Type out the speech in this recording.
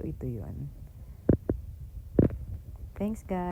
So, ito yon Thanks, guys.